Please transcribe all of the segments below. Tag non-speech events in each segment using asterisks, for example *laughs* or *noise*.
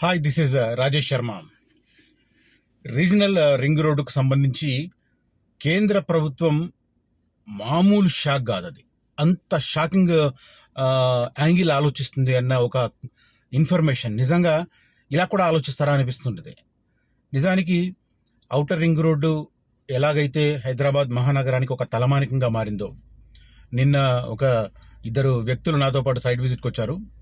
Hi this is Rajesh Sharma regional ring రోడ్డుకు సంబంధించి కేంద్ర ప్రభుత్వం మామూలు షాక్ కాదు అది అంత షాకింగ్ యాంగిల్ uh, uh, ఆలోచిస్తుంది అన్న ఒక ఇన్ఫర్మేషన్ నిజంగా ఇలా కూడా ఆలోచిస్తారా అనిపిస్తుంటుంది. నిజానికి ఔటర్ రింగ్ రోడ్డు ఎలాగైతే హైదరాబాద్ మహానగరానికి ఒక తలమానికంగా మారిందో నిన్న ఒక ఇద్దరు వ్యక్తులు నాతో పాటు సైట్ విజిట్కి వచ్చారు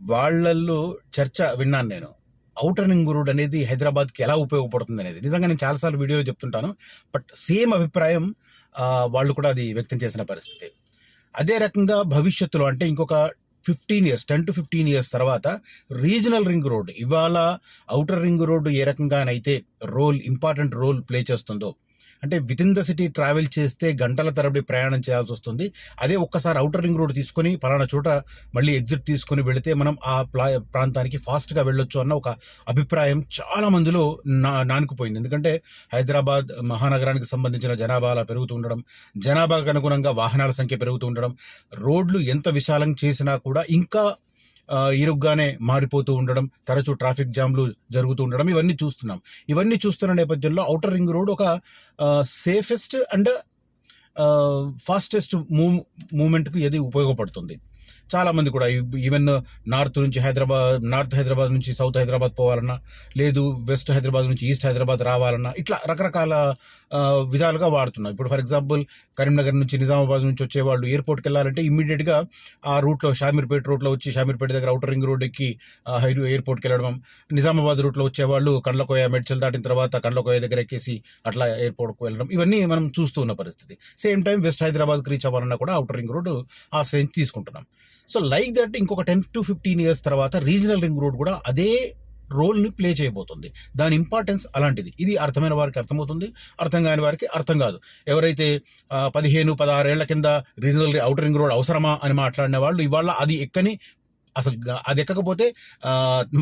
వాళ్ళల్లో చర్చ విన్నాను నేను. ఔటర్ రింగ్ రోడ్ అనేది హైదరాబాద్కి ఎలా ఉపయోగపడుతుంది అనేది. నిజంగా నేను చాలాసార్లు వీడియోలో చెప్తుంటాను. బట్ సేమ్ అభిప్రాయం వాళ్ళు కూడా అది వ్యక్తం చేసిన పరిస్థితి. అదే రకంగా భవిష్యత్తులో అంటే ఇంకొక fifteen years ten to fifteen years తర్వాత రీజనల్ రింగ్ రోడ్ ఇవాళ ఔటర్ రింగ్ రోడ్డు ఏ రకంగానైతే రోల్ ఇంపార్టెంట్ రోల్ ప్లే చేస్తుందో అంటే with in the city travel చేస్తే గంటల తరబడి ప్రయాణం చేయాల్సి వస్తుంది. అదే ఒక్కసారి అవుటర్ రింగ్ రోడ్ తీసుకొని పలానా చోట మళ్ళీ ఎగ్జిట్ తీసుకొని వెళితే మనం ఆ ప్లా ప్రాంతానికి ఫాస్ట్గా వెళ్ళొచ్చు అన్న ఒక అభిప్రాయం చాలా మందిలో నా నానుకుపోయింది. ఎందుకంటే హైదరాబాద్ మహానగరానికి సంబంధించిన జనాభా అలా పెరుగుతూ ఉండడం జనాభాకు అనుగుణంగా వాహనాల సంఖ్య పెరుగుతూ ఉండడం రోడ్లు ఎంత విశాలం చేసినా కూడా ఇంకా ఇరుగ్గానే మారిపోతూ ఉండడం తరచూ ట్రాఫిక్ జామ్లు జరుగుతూ ఉండడం ఇవన్నీ చూస్తున్నాం. ఇవన్నీ చూస్తున్న నేపథ్యంలో ఔటర్ రింగ్ రోడ్ ఒక సేఫెస్ట్ అండ్ ఫాస్టెస్ట్ మూవ్ మూమెంట్కి ఇది ఉపయోగపడుతుంది. చాలామంది కూడా ఈవెన్ నార్త్ నుంచి హైదరాబాద్ నార్త్ హైదరాబాద్ నుంచి సౌత్ హైదరాబాద్ పోవాలన్నా లేదు వెస్ట్ హైదరాబాద్ నుంచి ఈస్ట్ హైదరాబాద్ రావాలన్నా ఇట్లా రకరకాల విధాలుగా వాడుతున్నాం ఇప్పుడు ఫర్ ఎగ్జాంపుల్ కరీంనగర్ నుంచి నిజామాబాద్ నుంచి వచ్చేవాళ్ళు ఎయిర్పోర్ట్కి వెళ్ళాలంటే ఇమ్మీడియట్గా ఆ రూట్లో షామీర్పేట రూట్లో వచ్చి షామీర్పేట దగ్గర అవుటర్ రింగ్ రోడ్ ఎక్కి ఆ, ఎయిర్పోర్ట్కి వెళ్ళడం నిజామాబాద్ రూట్లో వచ్చేవాళ్ళు కండ్లకోయ మెడ్చల్ దాటిన తర్వాత కండ్లకోయ దగ్గర ఎక్కేసి అట్లా ఎయిర్పోర్ట్కి వెళ్ళడం. ఇవన్నీ మనం చూస్తూ ఉన్న పరిస్థితి. సేమ్ టైం వెస్ట్ హైదరాబాద్కి రీచ్ అవ్వాలన్నా కూడా అవుటర్ రింగ్ రోడ్ ఆ శ్రేణి తీసుకుంటున్నాం. సో లైక్ దట్ ఇంకొక టెన్ టు ఫిఫ్టీన్ ఇయర్స్ తర్వాత రీజనల్ రింగ్ రోడ్ కూడా అదే రోల్ని ప్లే చేయబోతుంది. దాని ఇంపార్టెన్స్ అలాంటిది. ఇది అర్థమైన వారికి అర్థమవుతుంది అర్థం కాని వారికి అర్థం కాదు. ఎవరైతే పదిహేను పదహారేళ్ళ కింద రీజనల్ అవుటర్ రింగ్ రోడ్ అవసరమా అని మాట్లాడిన వాళ్ళు ఇవాళ అది ఎక్కని అసలు అది ఎక్కకపోతే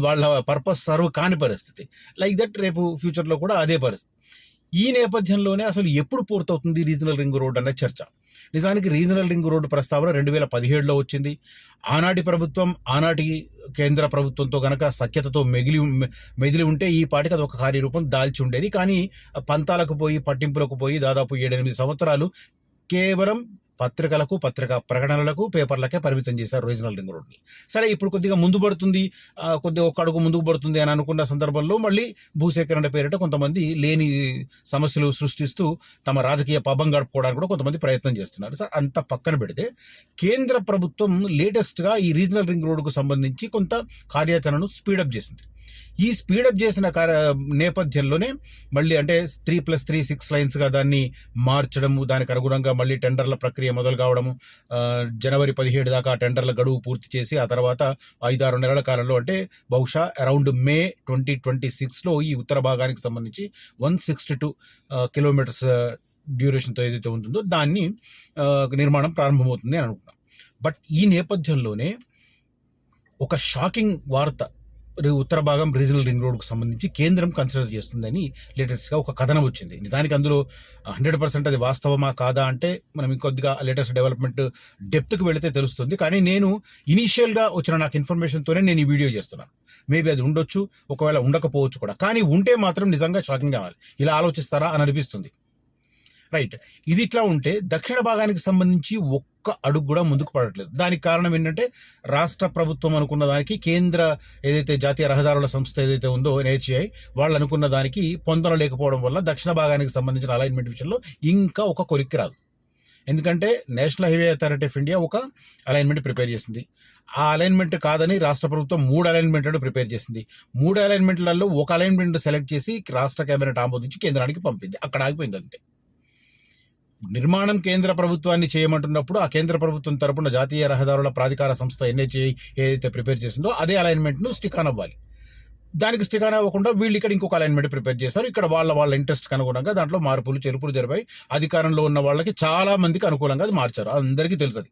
వాళ్ళ పర్పస్ సర్వ్ కాని పరిస్థితి. లైక్ దట్ రేపు ఫ్యూచర్లో కూడా అదే పరిస్థితి. ఈ నేపథ్యంలోనే అసలు ఎప్పుడు పూర్తవుతుంది రీజనల్ రింగ్ రోడ్ అనే చర్చ? నిజానికి రీజనల్ రింగ్ రోడ్డు ప్రస్తావన రెండు వేల పదిహేడులో వచ్చింది. ఆనాటి ప్రభుత్వం ఆనాటి కేంద్ర ప్రభుత్వంతో గనక సఖ్యతతో మిగిలి మెదిలి ఉంటే ఈ పాటికి అది ఒక కార్యరూపం దాల్చి ఉండేది. కానీ పంతాలకు పోయి పట్టింపులకు పోయి దాదాపు ఏడెనిమిది సంవత్సరాలు కేవలం పత్రికలకు పత్రిక ప్రకటనలకు పేపర్లకే పరిమితం చేశారు రీజనల్ రింగ్ రోడ్ని. సరే ఇప్పుడు కొద్దిగా ముందు పడుతుంది కొద్దిగా ఒక్క అడుగు ముందుకు పడుతుంది అని అనుకున్న సందర్భంలో మళ్ళీ భూసేకరణ పేరిట కొంతమంది లేని సమస్యలు సృష్టిస్తూ తమ రాజకీయ పబ్బం గడుపుకోవడానికి కూడా కొంతమంది ప్రయత్నం చేస్తున్నారు. సార్ అంత పక్కన పెడితే కేంద్ర ప్రభుత్వం లేటెస్ట్గా ఈ రీజనల్ రింగ్ రోడ్డుకు సంబంధించి కొంత కార్యాచరణను స్పీడప్ చేసింది. ఈ స్పీడప్ చేసిన కార్య నేపథ్యంలోనే మళ్ళీ అంటే త్రీ ప్లస్ త్రీ సిక్స్ లైన్స్గా దాన్ని మార్చడము దానికి అనుగుణంగా మళ్ళీ టెండర్ల ప్రక్రియ మొదలు కావడము జనవరి పదిహేడు దాకా ఆ టెండర్ల గడువు పూర్తి చేసి ఆ తర్వాత ఐదారు నెలల కాలంలో అంటే బహుశా అరౌండ్ మే ట్వంటీ ట్వంటీ సిక్స్లో ఈ ఉత్తర భాగానికి సంబంధించి వన్ సిక్స్టీ టూ కిలోమీటర్స్ డ్యూరేషన్తో ఏదైతే ఉంటుందో దాన్ని నిర్మాణం ప్రారంభమవుతుంది అని అనుకున్నాం బట్ ఈ నేపథ్యంలోనే ఒక షాకింగ్ వార్త ఉత్తర భాగం రీజనల్ రింగ్ రోడ్కు సంబంధించి కేంద్రం కన్సిడర్ చేస్తుందని లేటెస్ట్గా ఒక కథనం వచ్చింది. నిజానికి అందులో హండ్రెడ్ పర్సెంట్ అది వాస్తవమా కాదా అంటే మనం ఇంకొద్దిగా లేటెస్ట్ డెవలప్మెంట్ డెప్త్కి వెళితే తెలుస్తుంది. కానీ నేను ఇనీషియల్గా వచ్చిన నాకు ఇన్ఫర్మేషన్తోనే నేను ఈ వీడియో చేస్తున్నాను. మేబీ అది ఉండొచ్చు ఒకవేళ ఉండకపోవచ్చు కూడా. కానీ ఉంటే మాత్రం నిజంగా షాకింగ్ కావాలి ఇలా ఆలోచిస్తారా అని అనిపిస్తుంది. రైట్ ఇది ఇట్లా ఉంటే దక్షిణ భాగానికి సంబంధించి ఒక్క అడుగు కూడా ముందుకు పడట్లేదు. దానికి కారణం ఏంటంటే రాష్ట్ర ప్రభుత్వం అనుకున్న దానికి కేంద్ర ఏదైతే జాతీయ రహదారుల సంస్థ ఏదైతే ఉందో ఎన్హెచ్ఐ వాళ్ళు అనుకున్న దానికి పొందలేకపోవడం వల్ల దక్షిణ భాగానికి సంబంధించిన అలైన్మెంట్ విషయంలో ఇంకా ఒక కొరికి రాదు. ఎందుకంటే national highway authority of India ఒక అలైన్మెంట్ ప్రిపేర్ చేసింది. ఆ అలైన్మెంట్ కాదని రాష్ట్ర ప్రభుత్వం మూడు అలైన్మెంట్లను ప్రిపేర్ చేసింది. మూడు అలైన్మెంట్లలో ఒక అలైన్మెంట్ సెలెక్ట్ చేసి రాష్ట్ర కేబినెట్ ఆమోదించి కేంద్రానికి పంపింది. అక్కడ ఆగిపోయింది అంతే. నిర్మాణం కేంద్ర ప్రభుత్వాన్ని చేయమంటున్నప్పుడు ఆ కేంద్ర ప్రభుత్వం తరపున జాతీయ రహదారుల ప్రాధికార సంస్థ ఎన్హెచ్ఏ ఏదైతే ప్రిపేర్ చేసిందో అదే అలైన్మెంట్ను స్టికాన్ అవ్వాలి. దానికి స్టికాన్ అవ్వకుండా వీళ్ళు ఇక్కడ ఇంకొక అలైన్మెంట్ ప్రిపేర్ చేస్తారు ఇక్కడ వాళ్ళ వాళ్ళ ఇంట్రెస్ట్ అనుగుణంగా దాంట్లో మార్పులు చెరుపులు జరిపాయి అధికారంలో ఉన్న వాళ్ళకి చాలా మందికి అనుకూలంగా అది మార్చారు. అందరికీ తెలుసు అది.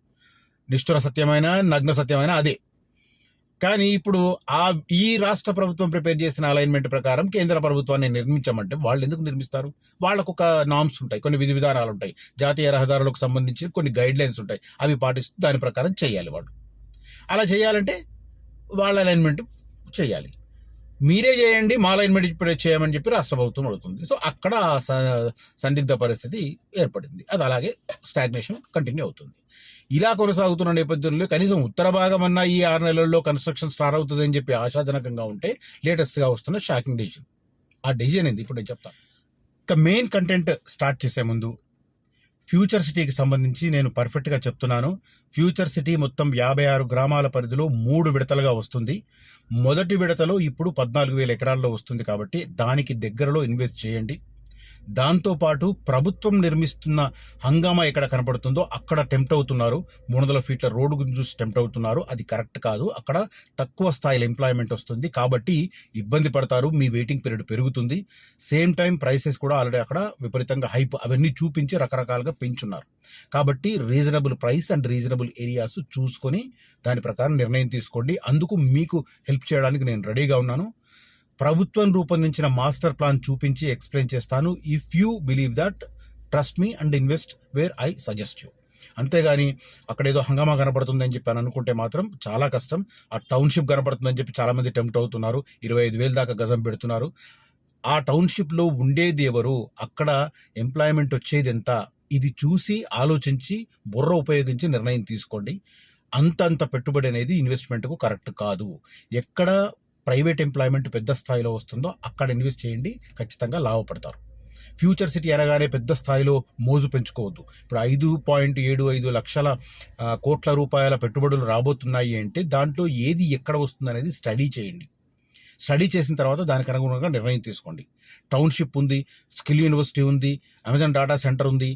నిష్ఠుర సత్యమైన నగ్న సత్యమైన అదే. కానీ ఇప్పుడు ఆ ఈ రాష్ట్ర ప్రభుత్వం ప్రిపేర్ చేసిన అలైన్మెంట్ ప్రకారం కేంద్ర ప్రభుత్వాన్ని నిర్మించమంటే వాళ్ళు ఎందుకు నిర్మిస్తారు? వాళ్ళకు ఒక నామ్స్ ఉంటాయి కొన్ని విధి విధానాలు ఉంటాయి. జాతీయ రహదారులకు సంబంధించి కొన్ని గైడ్ లైన్స్ ఉంటాయి. అవి పాటిస్తూ దాని ప్రకారం చేయాలి వాళ్ళు. అలా చేయాలంటే వాళ్ళ అలైన్మెంట్ చేయాలి. మీరే చేయండి మా లైన్ మెడిపేట్ చేయమని చెప్పి రాష్ట్ర ప్రభుత్వం అడుగుతుంది. సో అక్కడ ఆ స- సందిగ్ధ పరిస్థితి ఏర్పడింది. అది అలాగే స్టాగ్నేషన్ కంటిన్యూ అవుతుంది. ఇలా కొనసాగుతున్న నేపథ్యంలో కనీసం ఉత్తర భాగం అన్న ఈ ఆరు నెలల్లో కన్స్ట్రక్షన్ స్టార్ట్ అవుతుందని చెప్పి ఆశాజనకంగా ఉంటే లేటెస్ట్గా వస్తున్న షాకింగ్ డిసిజన్ ఆ డిసిజన్ ఏంది? ఇప్పుడు నేను చెప్తాను ఇక మెయిన్ కంటెంట్ స్టార్ట్ చేసే ముందు ఫ్యూచర్ సిటీకి సంబంధించి నేను పర్ఫెక్ట్గా చెప్తున్నాను. ఫ్యూచర్ సిటీ మొత్తం యాభై ఆరు గ్రామాల పరిధిలో మూడు విడతలుగా వస్తుంది. మొదటి విడతలో ఇప్పుడు పద్నాలుగు వేల ఎకరాల్లో వస్తుంది కాబట్టి దానికి దగ్గరలో ఇన్వెస్ట్ చేయండి. దాంతోపాటు ప్రభుత్వం నిర్మిస్తున్న హంగామా ఎక్కడ కనపడుతుందో అక్కడ టెంప్ట్ అవుతున్నారు. మూడు వందల ఫీట్ల రోడ్డు గురించి చూసి టెంప్ట్ అవుతున్నారు. అది కరెక్ట్ కాదు. అక్కడ తక్కువ స్థాయిలో ఎంప్లాయ్మెంట్ వస్తుంది. కాబట్టి ఇబ్బంది పడతారు. మీ వెయిటింగ్ పీరియడ్ పెరుగుతుంది. సేమ్ టైం ప్రైసెస్ కూడా ఆల్రెడీ అక్కడ విపరీతంగా హైప్ అవన్నీ చూపించి రకరకాలుగా పెంచున్నారు. కాబట్టి reasonable price and reasonable areas చూసుకొని దాని ప్రకారం నిర్ణయం తీసుకోండి. అందుకు మీకు హెల్ప్ చేయడానికి నేను రెడీగా ఉన్నాను. ప్రభుత్వం రూపొందించిన మాస్టర్ ప్లాన్ చూపించి ఎక్స్ప్లెయిన్ చేస్తాను. If you believe that trust me and invest where I suggest you అంతేగాని అక్కడ ఏదో హంగామా కనపడుతుందని చెప్పి అని అనుకుంటే మాత్రం చాలా కష్టం. ఆ టౌన్షిప్ కనపడుతుందని చెప్పి చాలామంది అటెంప్ట్ టెంప్ట్ అవుతున్నారు. ఇరవై ఐదు వేలు దాకా గజం పెడుతున్నారు. ఆ టౌన్షిప్లో ఉండేది ఎవరు? అక్కడ ఎంప్లాయ్మెంట్ వచ్చేది ఎంత? ఇది చూసి ఆలోచించి బుర్ర ఉపయోగించి నిర్ణయం తీసుకోండి. అంతంత పెట్టుబడి అనేది ఇన్వెస్ట్మెంట్కు కరెక్ట్ కాదు. ఎక్కడ ప్రైవేట్ ఎంప్లాయ్మెంట్ పెద్ద స్థాయిలో వస్తుందో అక్కడ ఇన్వెస్ట్ చేయండి ఖచ్చితంగా లాభపడతారు. ఫ్యూచర్ సిటీ అనగానే పెద్ద స్థాయిలో మోజు పెంచుకోవద్దు. ఇప్పుడు ఐదు పాయింట్ ఏడు ఐదు లక్షల కోట్ల రూపాయల పెట్టుబడులు రాబోతున్నాయి అంటే దాంట్లో ఏది ఎక్కడ వస్తుంది అనేది స్టడీ చేయండి. స్టడీ చేసిన తర్వాత దానికి అనుగుణంగా నిర్ణయం తీసుకోండి. టౌన్షిప్ ఉంది స్కిల్ యూనివర్సిటీ ఉంది అమెజాన్ డాటా సెంటర్ ఉంది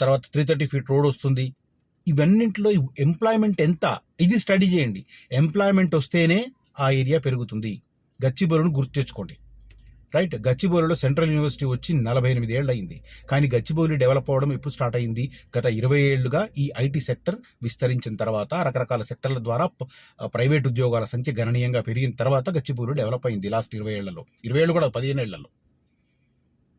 తర్వాత త్రీ థర్టీ ఫీట్ రోడ్ వస్తుంది. ఇవన్నింటిలో ఎంప్లాయ్మెంట్ ఎంత? ఇది స్టడీ చేయండి. ఎంప్లాయ్మెంట్ వస్తేనే ఆ ఏరియా పెరుగుతుంది. గచ్చిబౌలిని గుర్తు తెచ్చుకోండి. రైట్ గచ్చిబౌలిలో సెంట్రల్ యూనివర్సిటీ వచ్చి నలభై ఎనిమిది ఏళ్ళు అయింది కానీ గచ్చిబౌలి డెవలప్ అవ్వడం ఎప్పుడు స్టార్ట్ అయింది? గత ఇరవై ఏళ్ళుగా ఈ ఐటీ సెక్టర్ విస్తరించిన తర్వాత రకరకాల సెక్టర్ల ద్వారా ప్రైవేట్ ఉద్యోగాల సంఖ్య గణనీయంగా పెరిగిన తర్వాత గచ్చిబౌలి డెవలప్ అయింది లాస్ట్ ఇరవై ఏళ్ళలో. ఇరవై ఏళ్ళు కూడా పదిహేను ఏళ్ళలో.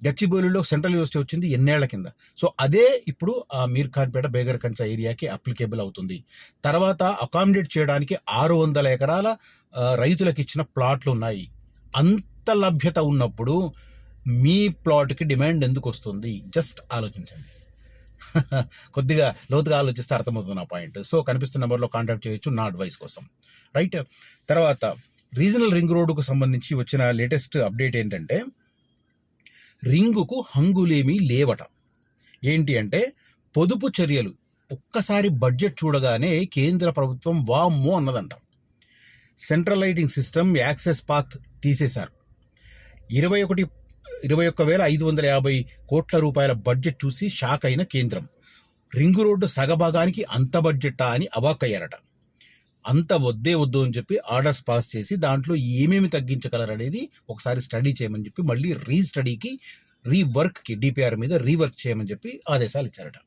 గచ్చిబౌలిలో సెంట్రల్ యూనివర్సిటీ వచ్చింది ఎన్నేళ్ళ కింద. సో అదే ఇప్పుడు ఆ మీర్ ఖాన్పేట బేగర్ కంచ ఏరియాకి అప్లికేబుల్ అవుతుంది. తర్వాత అకామిడేట్ చేయడానికి ఆరు వందల ఎకరాల రైతులకు ఇచ్చిన ప్లాట్లు ఉన్నాయి. అంత లభ్యత ఉన్నప్పుడు మీ ప్లాట్కి డిమాండ్ ఎందుకు వస్తుంది? జస్ట్ ఆలోచించండి. *laughs* కొద్దిగా లోతుగా ఆలోచిస్తే అర్థమవుతుంది నా పాయింట్. సో కనిపిస్తున్న నెంబర్లో కాంటాక్ట్ చేయొచ్చు నా అడ్వైస్ కోసం. రైట్? తర్వాత రీజనల్ రింగ్ రోడ్డుకు సంబంధించి వచ్చిన లేటెస్ట్ అప్డేట్ ఏంటంటే రింగుకు హంగులేమీ లేవట. ఏంటి అంటే పొదుపు చర్యలు. ఒక్కసారి బడ్జెట్ చూడగానే కేంద్ర ప్రభుత్వం వామ్మో అన్నదంట. Central lighting system access path తీసేశారు. ఇరవై ఒకటి ఇరవై ఒక్క వేల ఐదు వందల యాభై కోట్ల రూపాయల బడ్జెట్ చూసి షాక్ అయిన కేంద్రం. రింగు రోడ్డు సగభాగానికి అంత బడ్జెట్టా అని అవాక్కయ్యారట. అంత వద్దే వద్దు అని చెప్పి ఆర్డర్స్ పాస్ చేసి దాంట్లో ఏమేమి తగ్గించగలరు అనేది ఒకసారి స్టడీ చేయమని చెప్పి మళ్ళీ రీ స్టడీకి రీవర్క్కి డిపిఆర్ మీద రీవర్క్ చేయమని చెప్పి ఆదేశాలు ఇచ్చారట.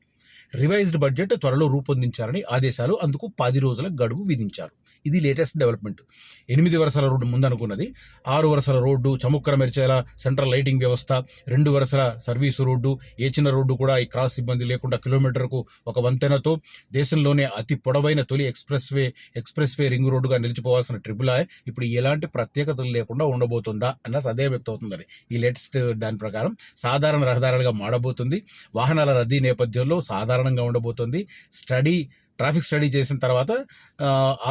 రివైజ్డ్ బడ్జెట్ త్వరలో రూపొందించాలని ఆదేశాలు అందుకు పది రోజుల గడువు విధించారు. ఇది లేటెస్ట్ డెవలప్మెంట్. ఎనిమిది వరుసల రోడ్డు ముందనుకున్నది ఆరు వరుసల రోడ్డు చముక్కర మెరిచేలా సెంట్రల్ లైటింగ్ వ్యవస్థ రెండు వరుసల సర్వీసు రోడ్డు ఏ చిన్న రోడ్డు కూడా ఈ క్రాస్ ఇబ్బంది లేకుండా కిలోమీటర్కు ఒక వంతెనతో దేశంలోనే అతి పొడవైన తొలి express way express way ring రోడ్డుగా నిలిచిపోవాల్సిన ట్రిపుల్ ఆయ్ ఇప్పుడు ఎలాంటి ప్రత్యేకతలు లేకుండా ఉండబోతుందా అన్న సదే వ్యక్తమవుతుందని ఈ లేటెస్ట్ దాని ప్రకారం సాధారణ రహదారులుగా మాడబోతుంది వాహనాల రద్దీ నేపథ్యంలో సాధారణంగా ఉండబోతుంది. స్టడీ ట్రాఫిక్ స్టడీ చేసిన తర్వాత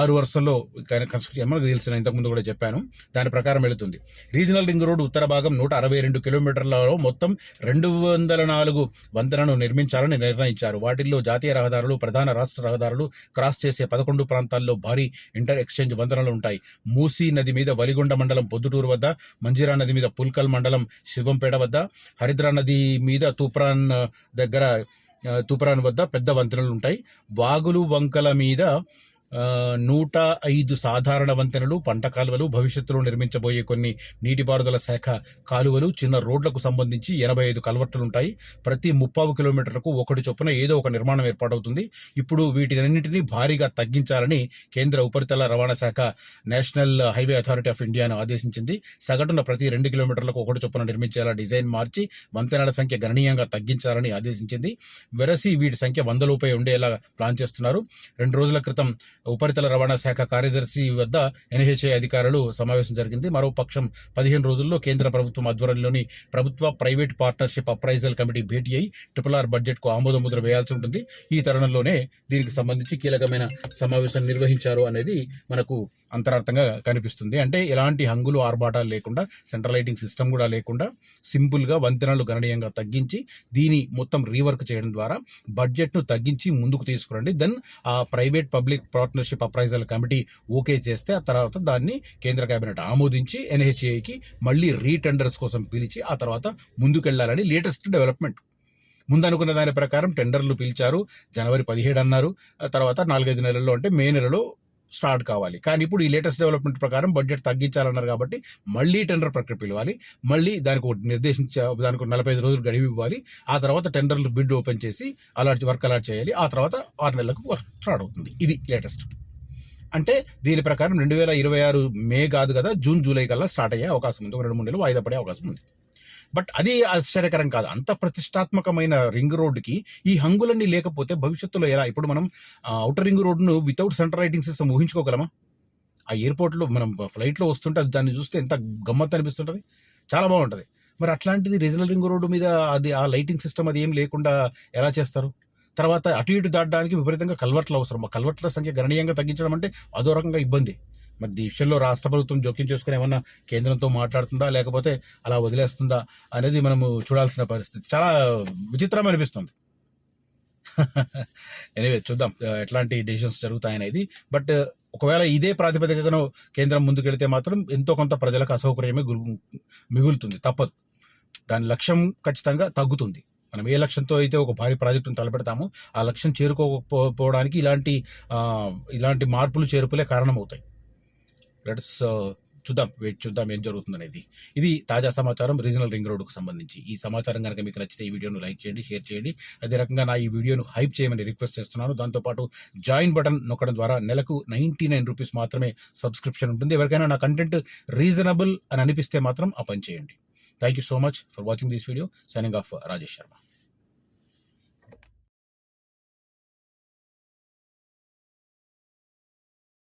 ఆరు వరుసల్లో కన్స్ట్రక్షన్ మనకు తెలిసిన ఇంతకుముందు కూడా చెప్పాను. దాని ప్రకారం వెళుతుంది. రీజనల్ రింగ్ రోడ్ ఉత్తర భాగం నూట అరవై రెండు కిలోమీటర్లలో మొత్తం రెండు వందల నాలుగు వంతెనను నిర్మించాలని నిర్ణయించారు. వాటిల్లో జాతీయ రహదారులు ప్రధాన రాష్ట్ర రహదారులు క్రాస్ చేసే పదకొండు ప్రాంతాల్లో భారీ ఇంటర్ ఎక్స్చేంజ్ వంతెనలు ఉంటాయి. మూసీ నది మీద వలిగొండ మండలం పొద్దుటూరు వద్ద మంజిరా నది మీద పుల్కల్ మండలం శివంపేట వద్ద హరిద్రా నది మీద తూప్రాన్ దగ్గర తూప్రాన్ వద్ద పెద్ద వంతెనలు ఉంటాయి. వాగులు వంకల మీద నూట ఐదు సాధారణ వంతెనలు పంట కాలువలు భవిష్యత్తులో నిర్మించబోయే కొన్ని నీటిపారుదల శాఖ కాలువలు చిన్న రోడ్లకు సంబంధించి ఎనభై ఐదు కల్వర్టులు ఉంటాయి ప్రతి ముప్పావు కిలోమీటర్లకు ఒకటి చొప్పున ఏదో ఒక నిర్మాణం ఏర్పాటవుతుంది. ఇప్పుడు వీటినన్నింటినీ భారీగా తగ్గించాలని కేంద్ర ఉపరితల రవాణా శాఖ నేషనల్ హైవే అథారిటీ ఆఫ్ ఇండియాను ఆదేశించింది. సగటున ప్రతి రెండు కిలోమీటర్లకు ఒకటి చొప్పున నిర్మించేలా డిజైన్ మార్చి వంతెనల సంఖ్య గణనీయంగా తగ్గించాలని ఆదేశించింది. వెరసి వీటి సంఖ్య వందలోపై ఉండేలా ప్లాన్ చేస్తున్నారు. రెండు రోజుల క్రితం ఉపరితల రవాణా శాఖ కార్యదర్శి వద్ద ఎన్హెచ్ఏ అధికారులు సమావేశం జరిగింది. మరో పక్షం పదిహేను రోజుల్లో కేంద్ర ప్రభుత్వం ఆధ్వర్యంలోని ప్రభుత్వ ప్రైవేట్ పార్ట్నర్షిప్ అప్రైజల్ కమిటీ భేటీ అయి ట్రిపుల్ ఆర్ బడ్జెట్కు ఆమోద ముద్ర వేయాల్సి ఉంటుంది. ఈ తరుణంలోనే దీనికి సంబంధించి కీలకమైన సమావేశం నిర్వహించారు అనేది మనకు అంతరార్థంగా కనిపిస్తుంది. అంటే ఎలాంటి హంగులు ఆర్భాటాలు లేకుండా సెంట్రల్ లైటింగ్ సిస్టమ్ కూడా లేకుండా సింపుల్గా వంతెనలు గణనీయంగా తగ్గించి దీని మొత్తం రీవర్క్ చేయడం ద్వారా బడ్జెట్ను తగ్గించి ముందుకు తీసుకురండి. దెన్ ఆ private public partnership appraisal committee okay చేస్తే ఆ తర్వాత దాన్ని కేంద్ర కేబినెట్ ఆమోదించి ఎన్హెచ్ఏకి మళ్ళీ రీటెండర్స్ కోసం పిలిచి ఆ తర్వాత ముందుకెళ్ళాలని లేటెస్ట్ డెవలప్మెంట్. ముందనుకున్న దాని ప్రకారం టెండర్లు పిలిచారు. జనవరి పదిహేడు అన్నారు. ఆ తర్వాత నాలుగైదు నెలల్లో అంటే మే నెలలో స్టార్ట్ కావాలి. కానీ ఇప్పుడు ఈ లేటెస్ట్ డెవలప్మెంట్ ప్రకారం బడ్జెట్ తగ్గించాలన్నారు కాబట్టి మళ్ళీ టెండర్ ప్రక్రియ పిలవాలి. మళ్ళీ దానికి ఒక నిర్దేశించ దానికి ఒక నలభై ఐదు రోజులు గడివి ఇవ్వాలి. ఆ తర్వాత టెండర్లు బిడ్ ఓపెన్ చేసి అలాట్ వర్క్ అలాట్ చేయాలి. ఆ తర్వాత ఆరు నెలలకు వర్క్ స్టార్ట్ అవుతుంది. ఇది లేటెస్ట్. అంటే దీని ప్రకారం రెండు వేల ఇరవై ఆరు మే కాదు కదా జూన్ జూలై కల్లా స్టార్ట్ అయ్యే అవకాశం ఉంది. ఒక రెండు మూడు నెలలు వాయిదా పడే అవకాశం ఉంది. బట్ అది ఆశ్చర్యకరం కాదు. అంత ప్రతిష్టాత్మకమైన రింగ్ రోడ్డుకి ఈ హంగులన్నీ లేకపోతే భవిష్యత్తులో ఎలా? ఇప్పుడు మనం అవుటర్ రింగ్ రోడ్డును వితౌట్ సెంటర్ రైటింగ్ సిస్టమ్ ఊహించుకోగలమా? ఆ ఎయిర్పోర్ట్లో మనం ఫ్లైట్లో వస్తుంటే అది దాన్ని చూస్తే ఎంత గమ్మత్తు అనిపిస్తుంటుంది. చాలా బాగుంటుంది. మరి అట్లాంటిది రీజనల్ రింగ్ రోడ్డు మీద అది ఆ లైటింగ్ సిస్టమ్ అది ఏం లేకుండా ఎలా చేస్తారు? తర్వాత అటు ఇటు దాటడానికి విపరీతంగా కల్వర్ట్లు అవసరం. ఆ కల్వర్ట్ల సంఖ్య గణనీయంగా తగ్గించడం అంటే అదో రకంగా ఇబ్బంది. మరి ఈ విషయంలో రాష్ట్ర ప్రభుత్వం జోక్యం చేసుకుని ఏమన్నా కేంద్రంతో మాట్లాడుతుందా? లేకపోతే అలా వదిలేస్తుందా అనేది మనము చూడాల్సిన పరిస్థితి. చాలా విచిత్రం అనిపిస్తుంది. *laughs* ఎనివే చూద్దాం. ఎట్లాంటి డెసిషన్స్ జరుగుతాయనేది. బట్ ఒకవేళ ఇదే ప్రాతిపదికను కేంద్రం ముందుకెళ్తే మాత్రం ఎంతో కొంత ప్రజలకు అసౌకర్యమే గురు- మిగులుతుంది. తప్పదు. దాని లక్ష్యం ఖచ్చితంగా తగ్గుతుంది. మనం ఏ లక్ష్యంతో అయితే ఒక భారీ ప్రాజెక్టును తలపెడతామో ఆ లక్ష్యం చేరుకోకపోవడానికి ఇలాంటి ఇలాంటి మార్పులు చేర్పులే కారణమవుతాయి. లెట్స్ uh, చూద్దాం. వెయిట్ చూద్దాం ఏం జరుగుతుంది అనేది ఇది తాజా సమాచారం రీజనల్ రింగ్ రోడ్డుకు సంబంధించి. ఈ సమాచారం కనుక మీకు నచ్చితే ఈ వీడియోను లైక్ చేయండి షేర్ చేయండి. అదే రకంగా నా ఈ వీడియోను హైప్ చేయమని రిక్వెస్ట్ చేస్తున్నాను. దాంతోపాటు జాయిన్ బటన్ నొక్కడం ద్వారా నెలకు నైంటీ నైన్ రూపీస్ మాత్రమే సబ్స్క్రిప్షన్ ఉంటుంది. ఎవరికైనా నా కంటెంట్ రీజనబుల్ అని అనిపిస్తే మాత్రం ఆ పని చేయండి. Thank you so much for watching this video signing off Rajesh Sharma